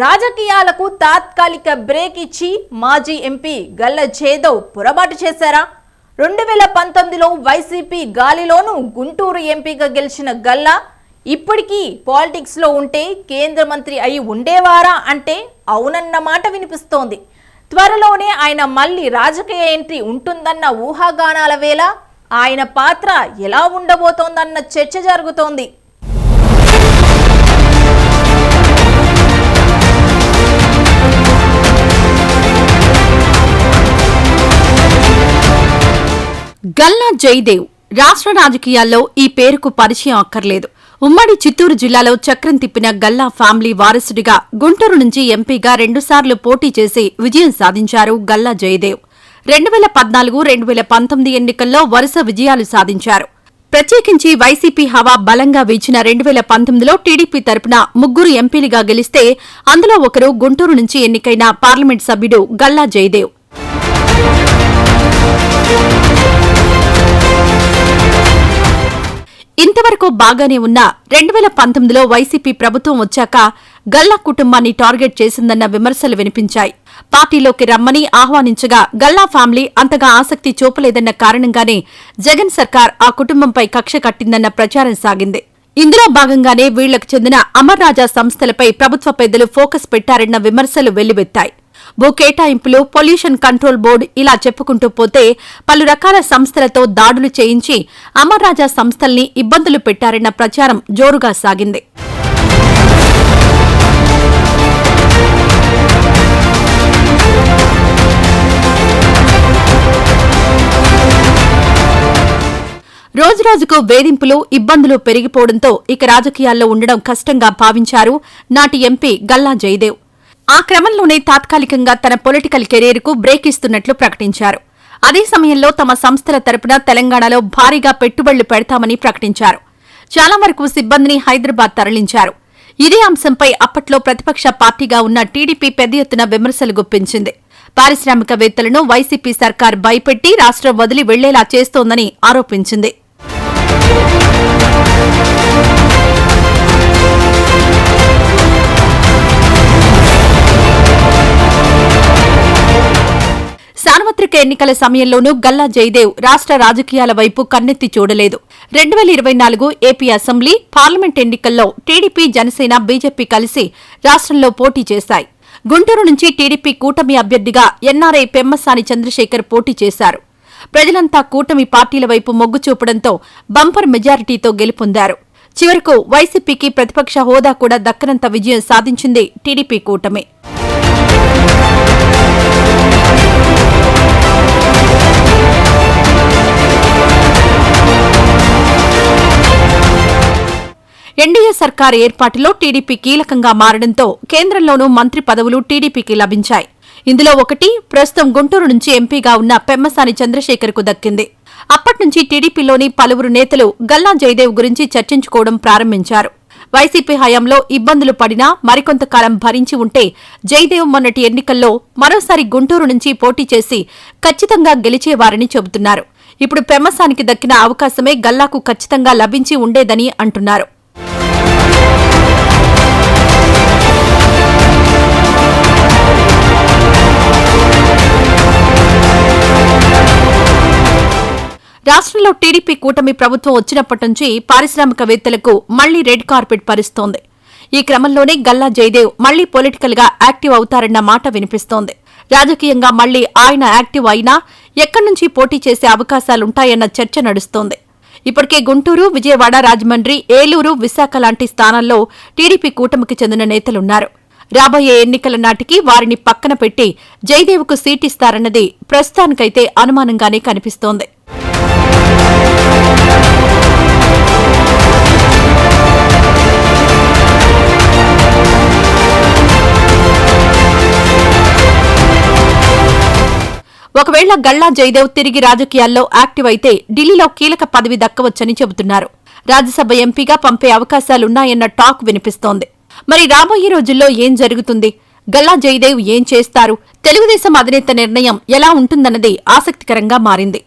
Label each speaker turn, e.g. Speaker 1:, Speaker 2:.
Speaker 1: రాజకీయాలకు తాత్కాలిక బ్రేక్ ఇచ్చి మాజీ ఎంపీ గల్ల జేదవ్ పొరపాటు చేశారా? రెండు వేల పంతొమ్మిదిలో వైసీపీ గాలిలోనూ గుంటూరు ఎంపీగా గెలిచిన గల్లా ఇప్పటికీ పాలిటిక్స్లో ఉంటే కేంద్ర మంత్రి అయి ఉండేవారా అంటే అవునన్న మాట వినిపిస్తోంది. త్వరలోనే ఆయన మళ్ళీ రాజకీయ ఎంట్రీ ఉంటుందన్న ఊహాగానాల వేళ ఆయన పాత్ర ఎలా ఉండబోతోందన్న చర్చ జరుగుతోంది.
Speaker 2: గల్లా జయదేవ్ రాష్ట్ర రాజకీయాల్లో ఈ పేరుకు పరిచయం అక్కర్లేదు. ఉమ్మడి చిత్తూరు జిల్లాలో చక్రం తిప్పిన గల్లా ఫ్యామిలీ వారసుడిగా గుంటూరు నుంచి ఎంపీగా రెండుసార్లు పోటీ చేసి విజయం సాధించారు గల్లా జయదేవ్. రెండు వేల పద్నాలుగు రెండు వేల పంతొమ్మిది ఎన్నికల్లో వరుస విజయాలు సాధించారు. ప్రత్యేకించి వైసీపీ హవా బలంగా వీచిన రెండు వేల పంతొమ్మిదిలో టీడీపీ తరపున ముగ్గురు ఎంపీలుగా గెలిస్తే అందులో ఒకరు గుంటూరు నుంచి ఎన్నికైన పార్లమెంట్ సభ్యుడు గల్లా జయదేవ్. ఇంతవరకు బాగానే ఉన్న రెండు వేల పంతొమ్మిదిలో వైసీపీ ప్రభుత్వం వచ్చాక గల్లా కుటుంబాన్ని టార్గెట్ చేసిందన్న విమర్శలు వినిపించాయి. పార్టీలోకి రమ్మని ఆహ్వానించగా గల్లా ఫ్యామిలీ అంతగా ఆసక్తి చూపలేదన్న కారణంగానే జగన్ సర్కార్ ఆ కుటుంబంపై కక్ష కట్టిందన్న ప్రచారం సాగింది. ఇందులో భాగంగానే వీళ్ళకు చెందిన అమర్ రాజా సంస్థలపై ప్రభుత్వ పెద్దలు ఫోకస్ పెట్టారన్న విమర్శలు వెల్లువెత్తాయి. భూ కేటాయింపులు పొల్యూషన్ కంట్రోల్ బోర్డు ఇలా చెప్పుకుంటూ పోతే పలు రకాల సంస్థలతో దాడులు చేయించి అమర్ రాజా సంస్థల్ని ఇబ్బందులు పెట్టారన్న ప్రచారం జోరుగా సాగింది. రోజురోజుకు వేధింపులు ఇబ్బందులు పెరిగిపోవడంతో ఇక రాజకీయాల్లో ఉండడం కష్టంగా భావించారు నాటి ఎంపీ గల్లా జయదేవ్. ఆ క్రమంలోనే తాత్కాలికంగా తన పొలిటికల్ కెరీర్కు బ్రేక్ ఇస్తున్నట్లు ప్రకటించారు. అదే సమయంలో తమ సంస్థల తరపున తెలంగాణలో భారీగా పెట్టుబడులు పెడతామని ప్రకటించారు. చాలా వరకు సిబ్బందిని హైదరాబాద్ తరలించారు. ఇదే అంశంపై అప్పట్లో ప్రతిపక్ష పార్టీగా ఉన్న టీడీపీ పెద్ద ఎత్తున విమర్శలు గుప్పించింది. పారిశ్రామికవేత్తలను వైసీపీ సర్కార్ భయపెట్టి రాష్ట్రం వదిలి వెళ్ళేలా చేస్తోందని ఆరోపించింది. సార్వత్రిక ఎన్నికల సమయంలోనూ గల్లా జయదేవ్ రాష్ట్ర రాజకీయాల వైపు కన్నెత్తి చూడలేదు. రెండు వేల ఇరవై నాలుగు ఏపీ అసెంబ్లీ పార్లమెంట్ ఎన్నికల్లో టీడీపీ జనసేన బీజేపీ కలిసి రాష్ట్రంలో పోటీ చేశాయి. గుంటూరు నుంచి టీడీపీ కూటమి అభ్యర్థిగా ఎన్ఆర్ఐ పెమ్మసాని చంద్రశేఖర్ పోటీ చేశారు. ప్రజలంతా కూటమి పార్టీల వైపు మొగ్గు చూపడంతో బంపర్ మెజారిటీతో గెలుపొందారు. చివరకు వైసీపీకి ప్రతిపక్ష హోదా కూడా దక్కనంత విజయం సాధించింది టీడీపీ కూటమి. ఎన్డీఏ సర్కార్ ఏర్పాటులో టీడీపీ కీలకంగా మారడంతో కేంద్రంలోనూ మంత్రి పదవులు టీడీపీకి లభించాయి. ఇందులో ఒకటి ప్రస్తుతం గుంటూరు నుంచి ఎంపీగా ఉన్న పెమ్మసాని చంద్రశేఖర్కు దక్కింది. అప్పట్నుంచి టీడీపీలోని పలువురు నేతలు గల్లా జయదేవ్ గురించి చర్చించుకోవడం ప్రారంభించారు. వైసీపీ హయాంలో ఇబ్బందులు పడినా మరికొంతకాలం భరించి ఉంటే జయదేవ్ మొన్నటి ఎన్నికల్లో మరోసారి గుంటూరు నుంచి పోటీ చేసి ఖచ్చితంగా గెలిచేవారని చెబుతున్నారు. ఇప్పుడు పెమ్మసానికి దక్కిన అవకాశమే గల్లాకు ఖచ్చితంగా లభించి ఉండేదని అంటున్నారు. రాష్ట్రంలో టీడీపీ కూటమి ప్రభుత్వం వచ్చినప్పటి నుంచి పారిశ్రామికవేత్తలకు మళ్ళీ రెడ్ కార్పెట్ పరిస్తోంది. ఈ క్రమంలోనే గల్లా జయదేవ్ మళ్ళీ పొలిటికల్గా యాక్టివ్ అవుతారన్న మాట వినిపిస్తోంది. రాజకీయంగా మళ్ళీ ఆయన యాక్టివ్ అయినా ఎక్కడి నుంచి పోటీ చేసే అవకాశాలుంటాయన్న చర్చ నడుస్తోంది. ఇప్పటికే గుంటూరు విజయవాడ రాజమండ్రి ఏలూరు విశాఖ లాంటి స్థానాల్లో టీడీపీ కూటమికి చెందిన నేతలున్నారు. రాబోయే ఎన్నికల నాటికి వారిని పక్కన పెట్టి జయదేవ్కు సీటిస్తారన్నది ప్రస్తుతానికైతే అనుమానంగానే కనిపిస్తోంది. ఒకవేళ గల్లా జయదేవ్ తిరిగి రాజకీయాల్లో యాక్టివ్ అయితే ఢిల్లీలో కీలక పదవి దక్కవచ్చని చెబుతున్నారు. రాజ్యసభ ఎంపీగా పంపే అవకాశాలున్నాయన్న టాక్ వినిపిస్తోంది. మరి రాబోయే రోజుల్లో ఏం జరుగుతుంది? గల్లా జయదేవ్ ఏం చేస్తారు? తెలుగుదేశం అధినేత నిర్ణయం ఎలా ఉంటుందన్నది ఆసక్తికరంగా మారింది.